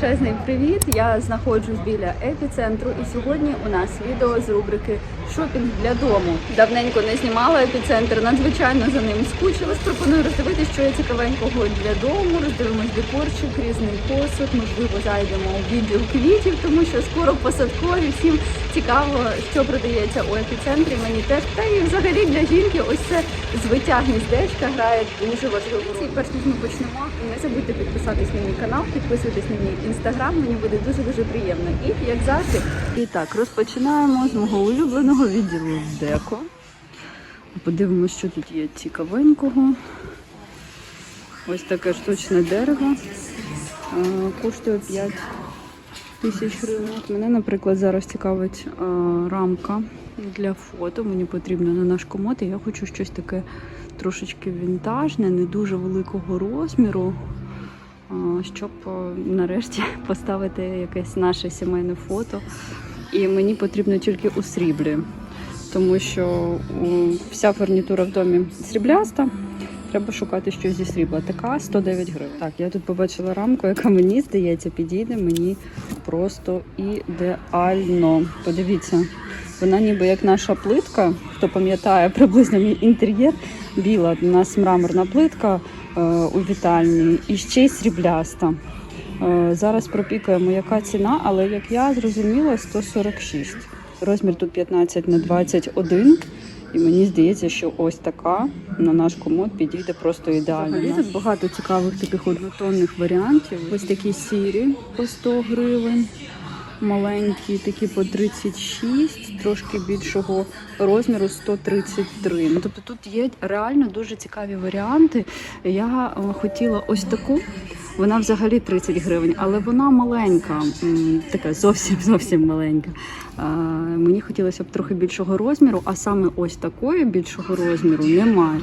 Величезний привіт! Я знаходжусь біля епіцентру, і сьогодні у нас відео з рубрики Шопінг для дому. Давненько не знімала епіцентр, надзвичайно за ним скучила. Пропоную роздивитися, що є цікавенького для дому. Роздивимось декорчик, різний посуд. Можливо, зайдемо у відділ квітів, тому що скоро посадкові. Всім цікаво, що продається у епіцентрі. Мені теж та і взагалі для жінки ось це звиття гніздечка грає дуже важливу роль. Перш ніж ми почнемо, не забудьте підписатись на мій канал, підписуйтесь на мій інстаграм. Мені буде дуже дуже приємно. І як завжди, і так розпочинаємо з мого улюбленого відділу деко. Подивимося, що тут є цікавенького. Ось таке штучне дерево. Коштує 5 тисяч гривень. Мене, наприклад, зараз цікавить е, рамка для фото. Мені потрібно на наш комод, і я хочу щось таке трошечки вінтажне, не дуже великого розміру, е, щоб е, нарешті поставити якесь наше сімейне фото. І мені потрібно тільки у сріблі, тому що вся фурнітура в домі срібляста. Треба шукати щось зі срібла. Така 109 гривень. Так, я тут побачила рамку, яка мені здається підійде мені просто ідеально. Подивіться, вона ніби як наша плитка. Хто пам'ятає приблизно мій інтер'єр, біла у нас мраморна плитка е, у вітальні і ще й срібляста. Е, зараз пропікаємо, яка ціна, але як я зрозуміла, 146. Розмір тут 15 на 21. І мені здається, що ось така на наш комод підійде просто ідеально. Взагалі тут багато цікавих таких однотонних варіантів. Ось такі сірі по 100 гривень. Маленькі, такі по 36, трошки більшого розміру 133. Ну тобто тут є реально дуже цікаві варіанти. Я е, хотіла ось таку. Вона взагалі 30 гривень, але вона маленька, така зовсім зовсім маленька. Мені хотілося б трохи більшого розміру, а саме ось такої більшого розміру немає.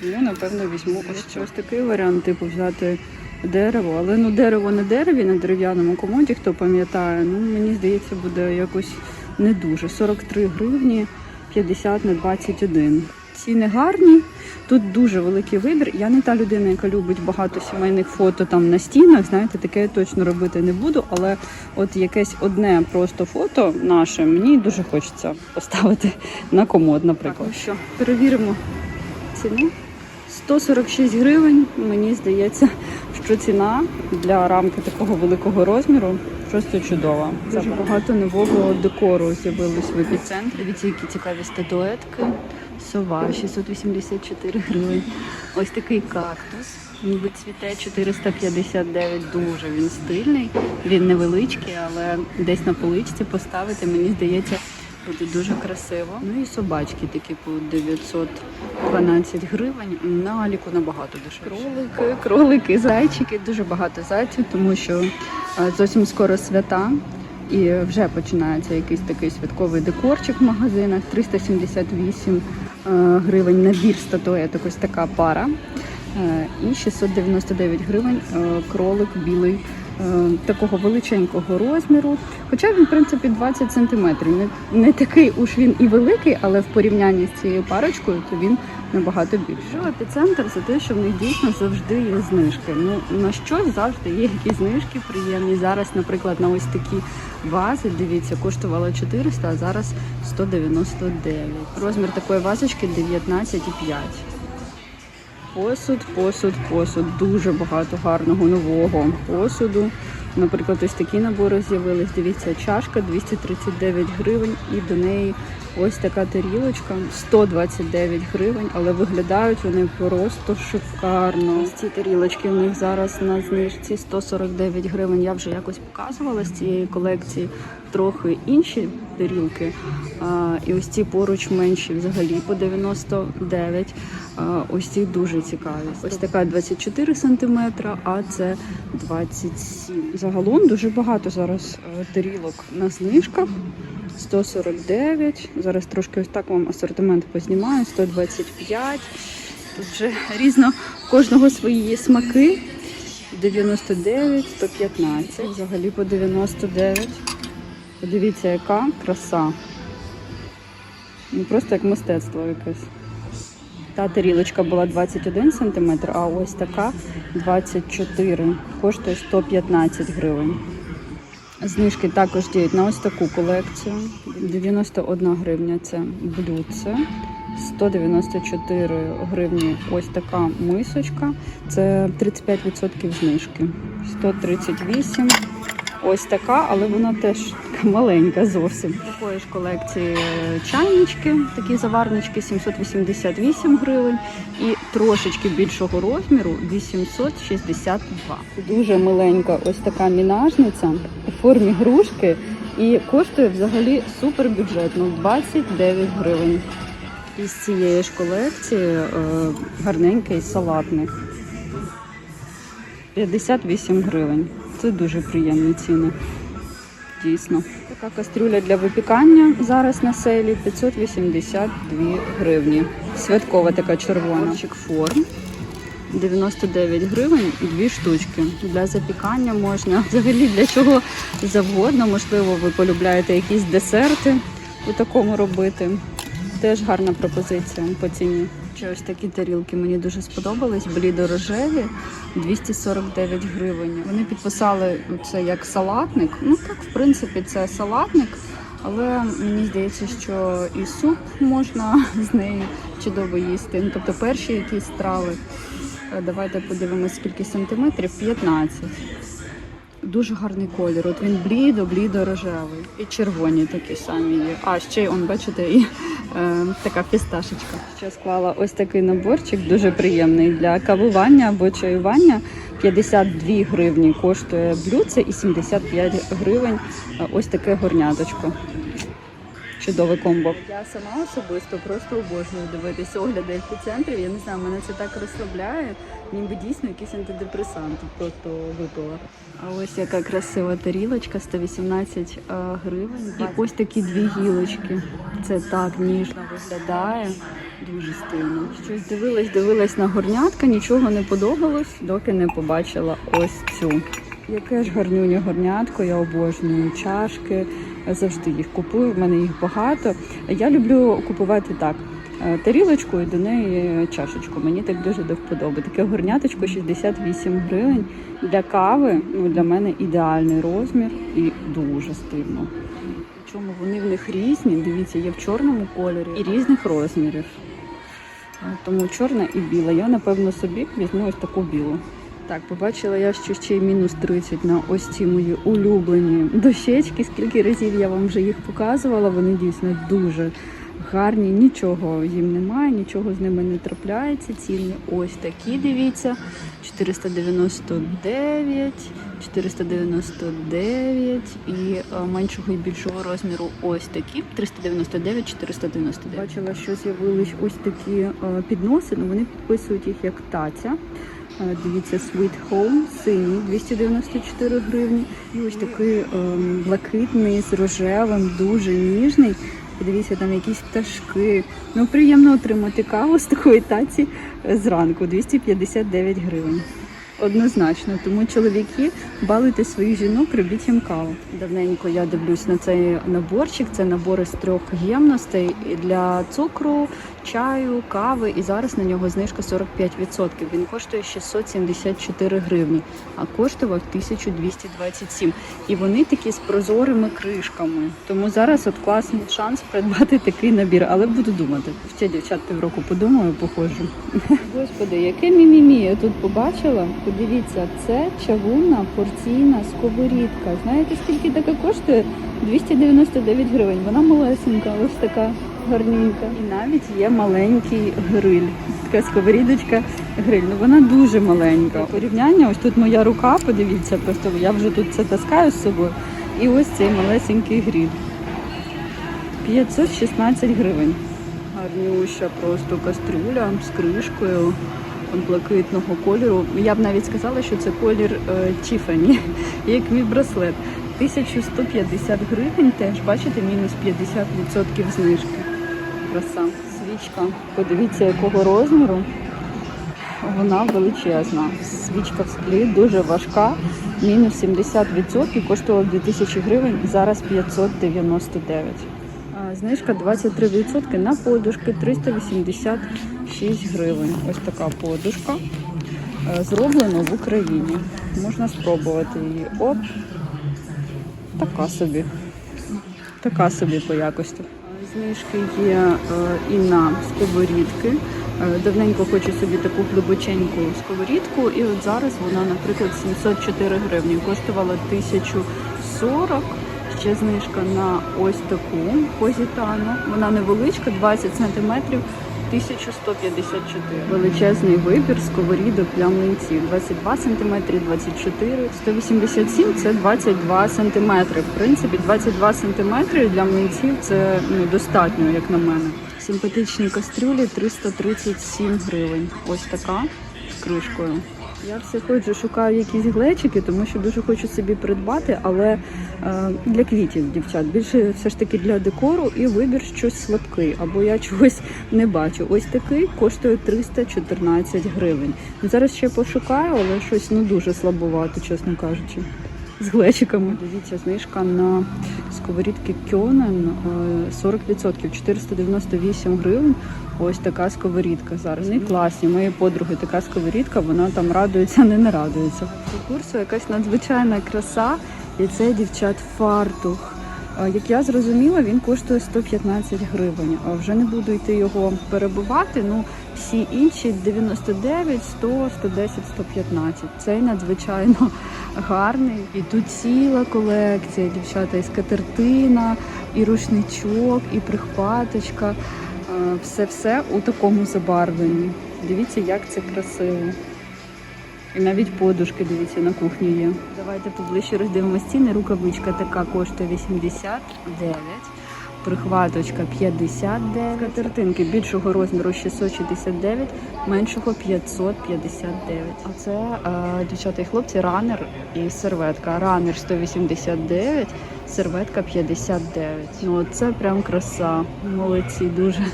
Тому напевно візьму ось цю. ось такий варіант, типу взяти дерево, але ну дерево на дереві, на дерев'яному комоді, хто пам'ятає, ну мені здається, буде якось не дуже. 43 гривні 50 на 21. Ціни гарні. Тут дуже великий вибір. Я не та людина, яка любить багато сімейних фото там на стінах. Знаєте, таке я точно робити не буду. Але от якесь одне просто фото наше мені дуже хочеться поставити на комод, наприклад. Так, що перевіримо ціну. 146 гривень. Мені здається, що ціна для рамки такого великого розміру просто чудово. Дуже багато нового декору з'явилось в епіцентрі. Дивіться, які цікаві статуетки. Сова 684 гривень. Ось такий кактус. Ніби цвіте 459, дуже він стильний. Він невеличкий, але десь на поличці поставити, мені здається, буде дуже красиво. Ну і собачки такі по 912 гривень. На аліку набагато дешевше. Кролики, кролики, зайчики, дуже багато зайців, тому що зовсім скоро свята. І вже починається якийсь такий святковий декорчик в магазинах. 378 е, гривень набір статуеток, ось така пара. Е, І 699 гривень е, кролик білий е, такого величенького розміру. Хоча він, в принципі, 20 сантиметрів. Не, не такий уж він і великий, але в порівнянні з цією парочкою, то він набагато більший. Епіцентр за те, що в них дійсно завжди є знижки. Ну на щось завжди є якісь знижки приємні. Зараз, наприклад, на ось такі вази, дивіться, коштувало 400, а зараз 199. Розмір такої вазочки 19,5. Посуд, посуд, посуд. Дуже багато гарного нового посуду. Наприклад, ось такі набори з'явились. Дивіться, чашка 239 гривень і до неї ось така тарілочка 129 гривень, але виглядають вони просто шикарно. Ось ці тарілочки у них зараз на знижці 149 гривень. Я вже якось показувала з цієї колекції трохи інші тарілки. А, і ось ці поруч менші взагалі по 99. А, ось ці дуже цікаві. Ось така 24 см, а це 27. Загалом дуже багато зараз е, тарілок на знижках. 149. Зараз трошки ось так вам асортимент познімаю. 125. Тут вже різно кожного свої смаки. 99, 115, взагалі по 99. Подивіться, яка краса. Ну, просто як мистецтво якесь. Та тарілочка була 21 см, а ось така 24. Коштує 115 гривень. Знижки також діють на ось таку колекцію. 91 гривня це блюдце. 194 гривні ось така мисочка. Це 35% знижки. 138 ось така, але вона теж така маленька зовсім. Такої ж колекції е, чайнички, такі заварнички 788 гривень і трошечки більшого розміру 862. Дуже миленька ось така мінажниця у формі грушки і коштує взагалі супер бюджетно 29 гривень. Із цієї ж колекції е, гарненький салатник. 58 гривень. Це дуже приємні ціни. Дійсно. Така кастрюля для випікання зараз на селі 582 гривні. Святкова така червона. Форм. 99 гривень дві штучки. Для запікання можна взагалі для чого завгодно. Можливо, ви полюбляєте якісь десерти у такому робити. Теж гарна пропозиція по ціні. Ще ось такі тарілки мені дуже сподобались. Блідо-рожеві 249 гривень. Вони підписали це як салатник. Ну так, в принципі, це салатник, але мені здається, що і суп можна з неї чудово їсти. Ну, Тобто перші якісь страви. Е, Давайте подивимося, скільки сантиметрів. 15. Дуже гарний колір. От він блідо, блідо рожевий. І червоні такі самі є. А ще он, бачите, і така фісташечка. Ще склала ось такий наборчик, дуже приємний для кавування або чаювання. 52 гривні коштує блюдце і 75 гривень е, ось таке горняточко. Чудове комбо. Я сама особисто просто обожнюю дивитися огляди епіцентрів. Я не знаю, мене це так розслабляє, ніби дійсно якийсь антидепресант просто випила. А ось яка красива тарілочка, 118 е, гривень. І ось такі дві гілочки. Це так ніжно виглядає. Дуже стильно. Щось дивилась, дивилась на горнятка, нічого не подобалось, доки не побачила ось цю. Яке ж гарнюня горнятко, я обожнюю чашки, завжди їх купую, в мене їх багато. Я люблю купувати так. е, Тарілочку і до неї чашечку. Мені так дуже до вподоби. Таке горняточко 68 гривень. Для кави ну, для мене ідеальний розмір і дуже стильно. Причому вони в них різні. Дивіться, є в чорному кольорі і різних розмірів. Е, Тому чорна і біла. Я напевно собі візьму ось таку білу. Так, побачила я, що ще й мінус 30 на ось ці мої улюблені дощечки. Скільки разів я вам вже їх показувала, вони дійсно дуже гарні, нічого їм немає, нічого з ними не трапляється. Ціни ось такі, дивіться. 499, 499 і е, меншого і більшого розміру ось такі. 399, 499. Бачила, що з'явились ось такі е, підноси, ну вони підписують їх як таця. Дивіться, Sweet Home, синій 294 гривні. І ось такий ем, блакитний з рожевим, дуже ніжний. Подивіться, там якісь пташки. Ну, приємно отримати каву з такої таці е, зранку 259 гривень. Однозначно, тому чоловіки балуйте своїх жінок, робіть їм каву. Давненько я дивлюсь на цей наборчик. Це набори з трьох ємностей для цукру, чаю, кави. І зараз на нього знижка 45%. Він коштує 674 гривні, а коштував 1227. І вони такі з прозорими кришками. Тому зараз от класний шанс придбати такий набір. Але буду думати. Ще дівчат півроку подумаю, походжу. Господи, яке мімімі я тут побачила. Подивіться, це чавунна порційна сковорідка. Знаєте, скільки така коштує? 299 гривень. Вона малесенька, ось така гарненька. І навіть є маленький гриль. Така сковорідочка гриль. Ну вона дуже маленька. Порівняння, ось тут моя рука, подивіться, просто я вже тут це таскаю з собою. І ось цей малесенький гриль. 516 гривень. Гарнюща просто кастрюля з кришкою блакитного кольору. Я б навіть сказала, що це колір е, Тіфані, як мій браслет. 1150 гривень теж, бачите, мінус 50% знижки. Краса. Свічка. Подивіться, якого розміру. Вона величезна. Свічка в склі дуже важка. Мінус 70%, коштувала 2000 гривень, зараз 599. Знижка 23% на подушки 386 гривень. Ось така подушка. Е, Зроблено в Україні. Можна спробувати її. Оп. Така собі. Така собі по якості. Знижки є е, і на сковорідки. Е, Давненько хочу собі таку глибоченьку сковорідку, і от зараз вона, наприклад, 704 гривні. Коштувала 1040. Ще знижка на ось таку позітану. Вона невеличка, 20 см, 1154. Величезний вибір сковорідок для млинців. 22 см, 24, 187 це 22 см. В принципі, 22 см для млинців це ну, достатньо, як на мене. Симпатичні кастрюлі 337 гривень. Ось така з кришкою. Я все ходжу, шукаю якісь глечики, тому що дуже хочу собі придбати, але е, для квітів, дівчат, більше все ж таки для декору і вибір щось слабкий, або я чогось не бачу. Ось такий коштує 314 гривень. Ну, Зараз ще пошукаю, але щось ну дуже слабовато, чесно кажучи. З глечиками. Дивіться, знижка на сковорідки Кьонен е, 40%, 498 гривень. Ось така сковорідка зараз. Вони класні. Мої подруги така сковорідка, вона там радується, не нарадується. По курсу якась надзвичайна краса, і це дівчат фартух. Як я зрозуміла, він коштує 115 гривень. А Вже не буду йти його перебувати. Ну всі інші 99, 100, 110, 115. Цей надзвичайно гарний. І тут ціла колекція, дівчата, і скатертина, і рушничок, і прихваточка. Все-все у такому забарвленні. Дивіться, як це красиво. І навіть подушки, дивіться, на кухні є. Давайте поближче роздивимося ціни. Рукавичка така коштує 89, прихваточка 59, катертинки більшого розміру 669, меншого 559. А це, е, дівчата і хлопці, ранер і серветка. Ранер 189, серветка 59. Ну це прям краса. Молодці, дуже.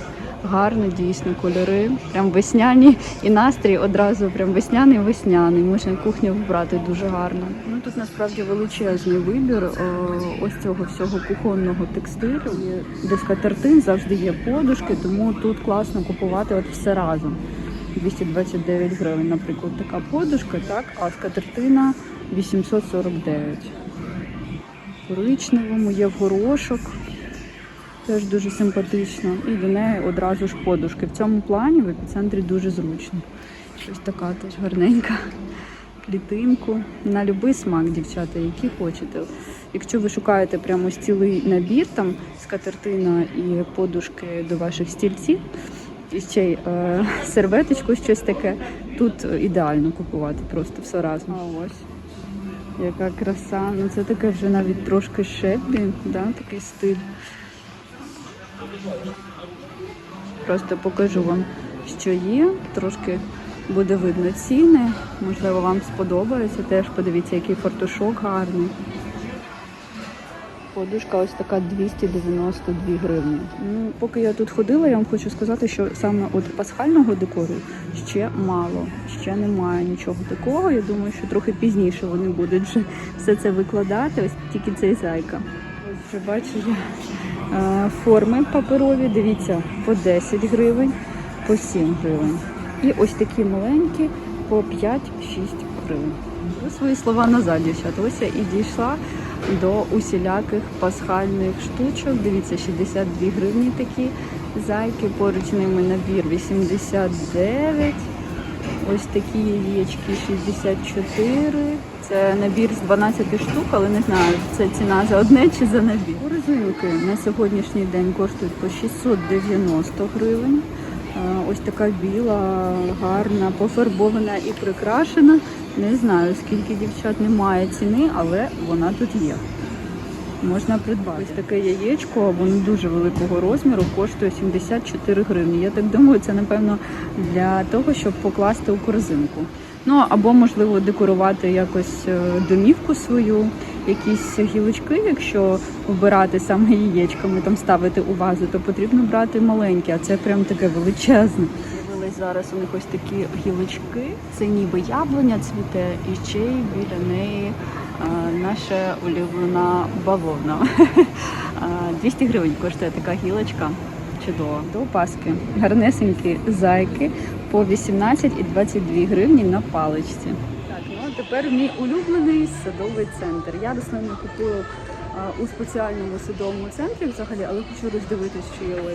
Гарно, дійсно, кольори. Прям весняні і настрій одразу прям весняний весняний. Можна кухню вбрати дуже гарно. Ну тут насправді величезний вибір е, ось цього всього кухонного текстилю. Де скатертин завжди є подушки, тому тут класно купувати от все разом. 229 гривень, наприклад, така подушка, так, а скатертина 849. В коричневому є горошок. Теж дуже симпатично. І до неї одразу ж подушки. В цьому плані в епіцентрі дуже зручно. Щось така теж гарненька. Клітинку. На будь-який смак, дівчата, який хочете. Якщо ви шукаєте прямо ось цілий набір, там скатертина і подушки до ваших стільців, і ще й е, серветочку, щось таке, тут ідеально купувати просто все разом. А ось. Яка краса. Ну це таке вже навіть трошки шебі, да, такий стиль. Просто покажу вам, що є. Трошки буде видно ціни. Можливо, вам сподобається. Теж подивіться, який фартушок гарний. Подушка ось така 292 гривні. Ну, поки я тут ходила, я вам хочу сказати, що саме от пасхального декору ще мало, ще немає нічого такого. Я думаю, що трохи пізніше вони будуть вже все це викладати. Ось тільки цей зайка. Ось вже бачу я форми паперові. Дивіться, по 10 гривень, по 7 гривень. І ось такі маленькі по 5-6 гривень. Свої слова назад, дівчата. Ось я і дійшла до усіляких пасхальних штучок. Дивіться, 62 гривні такі зайки. Поруч ними набір 89. Ось такі яєчки 64. Це набір з 12 штук, але не знаю, це ціна за одне чи за набір. Корзинки на сьогоднішній день коштують по 690 гривень. Ось така біла, гарна, пофарбована і прикрашена. Не знаю, скільки дівчат немає ціни, але вона тут є. Можна придбати. Ось таке яєчко, воно дуже великого розміру, коштує 74 гривні. Я так думаю, це напевно для того, щоб покласти у корзинку. Ну або можливо декорувати якось е, домівку свою, якісь гілочки, якщо вбирати саме яєчками, там ставити у вазу, то потрібно брати маленькі, а це прям таке величезне. Зараз у них ось такі гілочки. Це ніби яблуня цвіте, і ще й біля неї наша улюблена бавовна. А, 200 гривень коштує така гілочка. Чудово. До Паски. Гарнесенькі зайки по 18 і 22 гривні на паличці. Так, ну а тепер мій улюблений садовий центр. Я рослини купую у спеціальному садовому центрі взагалі, але хочу роздивитись, що є у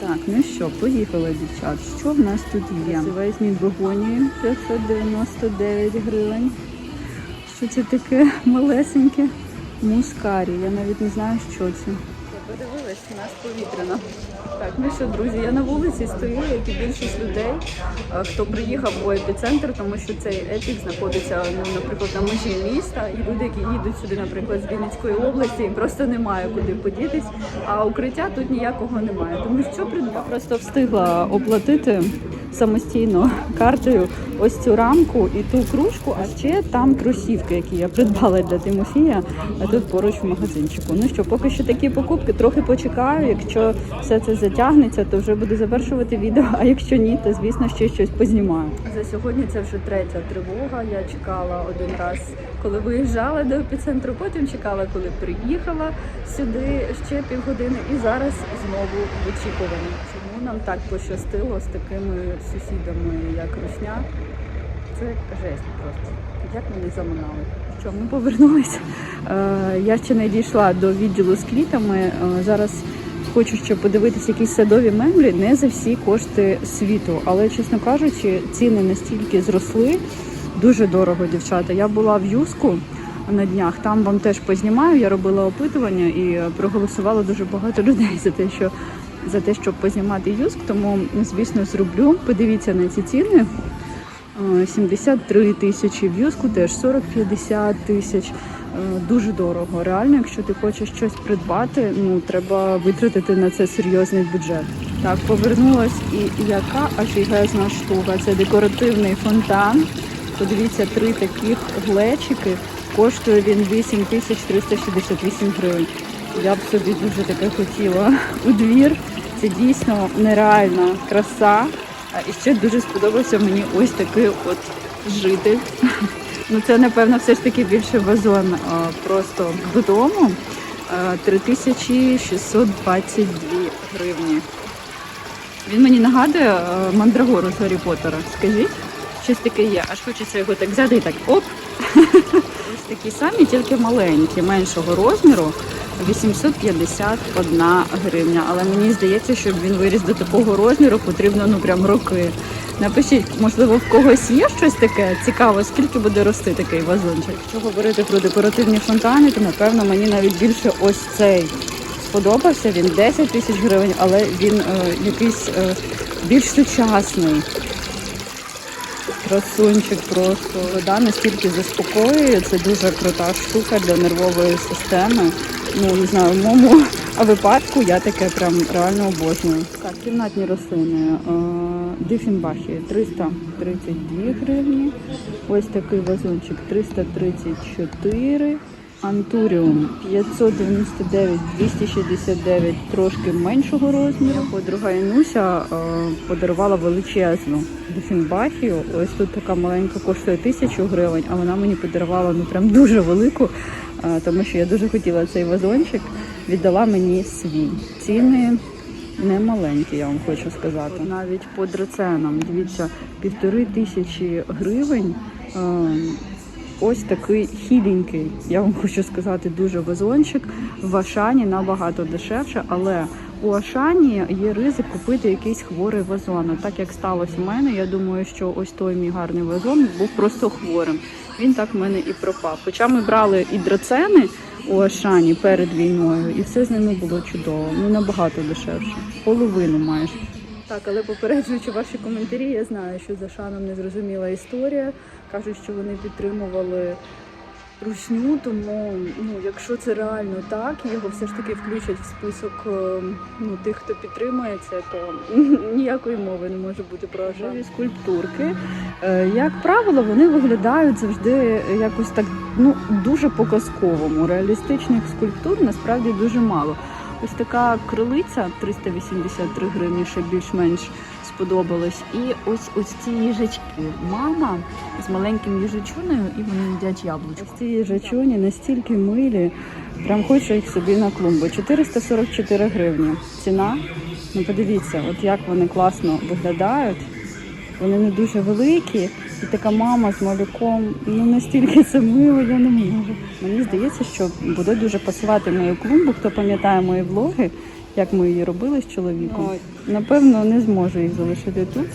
Так, ну що, поїхали, дівчат. Що в нас тут є? Візьміть бегонії 599 гривень. Що це таке малесеньке? Мускарі. Я навіть не знаю, що це. Я подивилась, у нас повітряно. Так, ну що, друзі, я на вулиці стою, як і більшість людей, хто приїхав у епіцентр, тому що цей епік знаходиться, ну, наприклад, на межі міста, і люди, які їдуть сюди, наприклад, з Вінницької області, їм просто немає куди подітись, а укриття тут ніякого немає. Тому що придбав. Просто встигла оплатити самостійно картою ось цю рамку і ту кружку, а ще там кросівки, які я придбала для Тимофія, а тут поруч в магазинчику. Ну що, поки що такі покупки, трохи почекаю. Якщо все це затягнеться, то вже буду завершувати відео. А якщо ні, то звісно ще щось познімаю. За сьогодні це вже третя тривога. Я чекала один раз, коли виїжджала до епіцентру, потім чекала, коли приїхала сюди ще півгодини, і зараз знову в очікуванні. Нам так пощастило з такими сусідами, як Русня? Це жесть просто. Як мене заминали. Що, ми повернулися. Е, я ще не дійшла до відділу з квітами. Е, зараз хочу ще подивитися якісь садові меблі. Не за всі кошти світу. Але, чесно кажучи, ціни настільки зросли. Дуже дорого, дівчата. Я була в Юску на днях. Там вам теж познімаю. Я робила опитування і проголосувало дуже багато людей за те, що за те, щоб познімати юск. Тому, звісно, зроблю. Подивіться на ці ціни. Е, 73 тисячі в юску теж 40-50 тисяч. Е, Дуже дорого. Реально, якщо ти хочеш щось придбати, ну треба витратити на це серйозний бюджет. Так, повернулась і яка офігезна штука. Це декоративний фонтан. Подивіться, три таких глечики. Коштує він 8368 гривень. Я б собі дуже таке хотіла у двір. Це дійсно нереальна краса. І ще дуже сподобався мені ось такий от житель. Ну це напевно все ж таки більше вазон просто додому. 3622 гривні. Він мені нагадує мандрагору з Гаррі Поттера. Скажіть, щось таке є. Аж хочеться його так взяти і так оп. Ось такі самі, тільки маленькі, меншого розміру. 851 гривня. Але мені здається, щоб він виріс до такого розміру, потрібно ну прям роки. Напишіть, можливо, в когось є щось таке цікаво, скільки буде рости такий вазончик. Якщо говорити про декоративні фонтани, то напевно мені навіть більше ось цей сподобався. Він 10 тисяч гривень, але він е, якийсь е, більш сучасний. Красунчик просто. Вода настільки заспокоює, це дуже крута штука для нервової системи. Ну, не знаю, в моєму випадку я таке прям реально обожнюю. Так, кімнатні рослини. Е, Дифінбахи 332 гривні. Ось такий вазончик 334. Антуріум 599, 269 трошки меншого розміру. Подруга Інуся е, подарувала величезну дефінбахію. Ось тут така маленька коштує тисячу гривень, а вона мені подарувала ну прям дуже велику, е, тому що я дуже хотіла цей вазончик. Віддала мені свій. Ціни не маленькі, я вам хочу сказати. Навіть по драценам, дивіться, півтори тисячі гривень. Ось такий хіленький, я вам хочу сказати, дуже вазончик. В Ашані набагато дешевше, але у Ашані є ризик купити якийсь хворий вазон. Так як сталося в мене, я думаю, що ось той мій гарний вазон був просто хворим. Він так в мене і пропав. Хоча ми брали і драцени у Ашані перед війною, і все з ними було чудово. Ну набагато дешевше, половину майже. Так, але попереджуючи ваші коментарі, я знаю, що за Шаном незрозуміла історія. Кажуть, що вони підтримували русню, тому ну, якщо це реально так, його все ж таки включать в список е, ну, тих, хто підтримує це, то ніякої мови не може бути про живі скульптурки. Е, Як правило, вони виглядають завжди якось так ну дуже по-казковому. Реалістичних скульптур насправді дуже мало. Ось така крилиця 383 гривні, ще більш-менш сподобалось. І ось ось ці їжачки. Мама з маленьким їжачунею, і вони їдять яблучко. Ось ці їжачуні настільки милі. Прям хочу їх собі на клумбу. 444 гривні. Ціна. Ну подивіться, от як вони класно виглядають. Вони не дуже великі, і така мама з малюком. Ну настільки це мило, я не можу. Мені здається, що буде дуже пасувати мою клумбу. Хто пам'ятає мої влоги, як ми її робили з чоловіком. Напевно, не зможу їх залишити тут.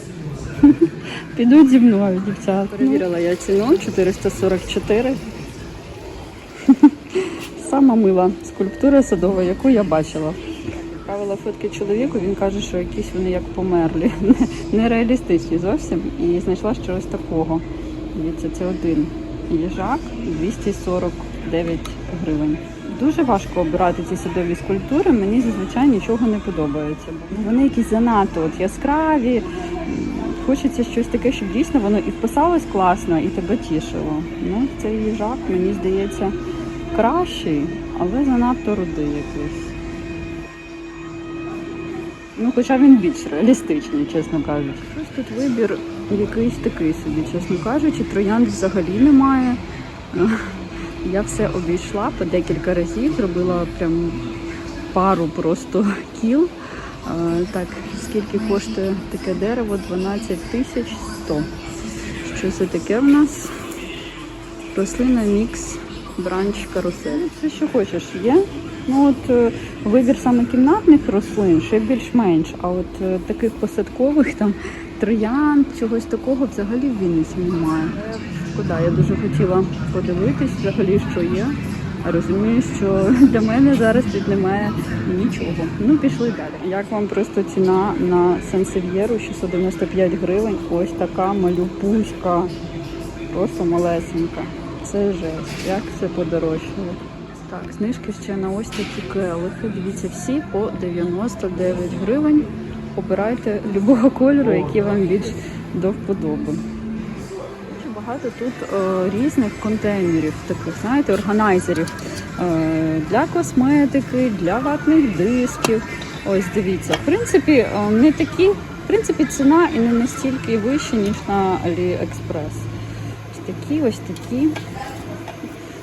Підуть зі мною, дівчата. Перевірила я ціну 444. Сама мила скульптура садова, яку я бачила. Правила фотки чоловіку, він каже, що якісь вони як померлі, нереалістичні зовсім. І знайшла щось такого. Дивіться, це один їжак 249 гривень. Дуже важко обирати ці садові скульптури. Мені зазвичай нічого не подобається. Вони якісь занадто от яскраві. Хочеться щось таке, щоб дійсно воно і вписалось класно, і тебе тішило. Ну, цей їжак, мені здається, кращий, але занадто рудий якийсь. Ну, хоча він більш реалістичний, чесно кажучи. Щось тут вибір якийсь такий собі, чесно кажучи, троянд взагалі немає. Я все обійшла по декілька разів, зробила прям пару просто кіл. Так, скільки коштує таке дерево? 12 тисяч 100. Що це таке в нас? Рослина мікс бранч карусель. Це що хочеш є. Ну от е, вибір саме кімнатних рослин ще більш-менш, а от е, таких посадкових там троянд, чогось такого взагалі в Вінниці немає. Шкода, я дуже хотіла подивитись взагалі, що є. А розумію, що для мене зараз тут немає нічого. Ну пішли далі. Як вам просто ціна на сенсев'єру 695 гривень? Ось така малюпуська. Просто малесенька. Це жесть. Як це подорожчало. Так, знижки ще на ось такі келихи. Дивіться, всі по 99 гривень. Обирайте любого кольору, який вам більш до вподоби. Багато тут е, різних контейнерів, таких, знаєте, органайзерів е, для косметики, для ватних дисків. Ось дивіться, в принципі, е, не такі, в принципі, ціна і не настільки вища, ніж на AliExpress. Ось такі, ось такі.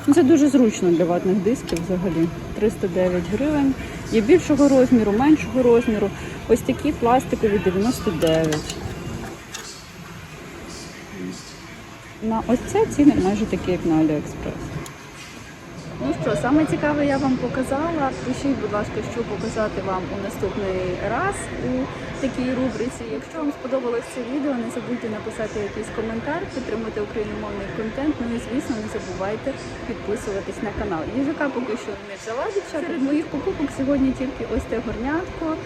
Ну, Це дуже зручно для ватних дисків взагалі. 309 гривень. Є більшого розміру, меншого розміру. Ось такі пластикові 99. На ось це ціни майже такі, як на AliExpress. Ну що, саме цікаве я вам показала. Пишіть, будь ласка, що показати вам у наступний раз у такій рубриці. Якщо вам сподобалось це відео, не забудьте написати якийсь коментар, підтримати україномовний контент. Ну і звісно, не забувайте підписуватись на канал. Їжака поки що не взяла дівчата. Серед моїх покупок сьогодні тільки ось те горнятко, е,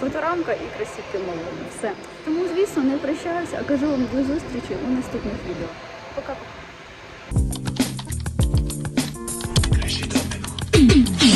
фоторамка і красівки молоді. Все. Тому, звісно, не прощаюся, а кажу вам до зустрічі у наступних відео. Пока-пока.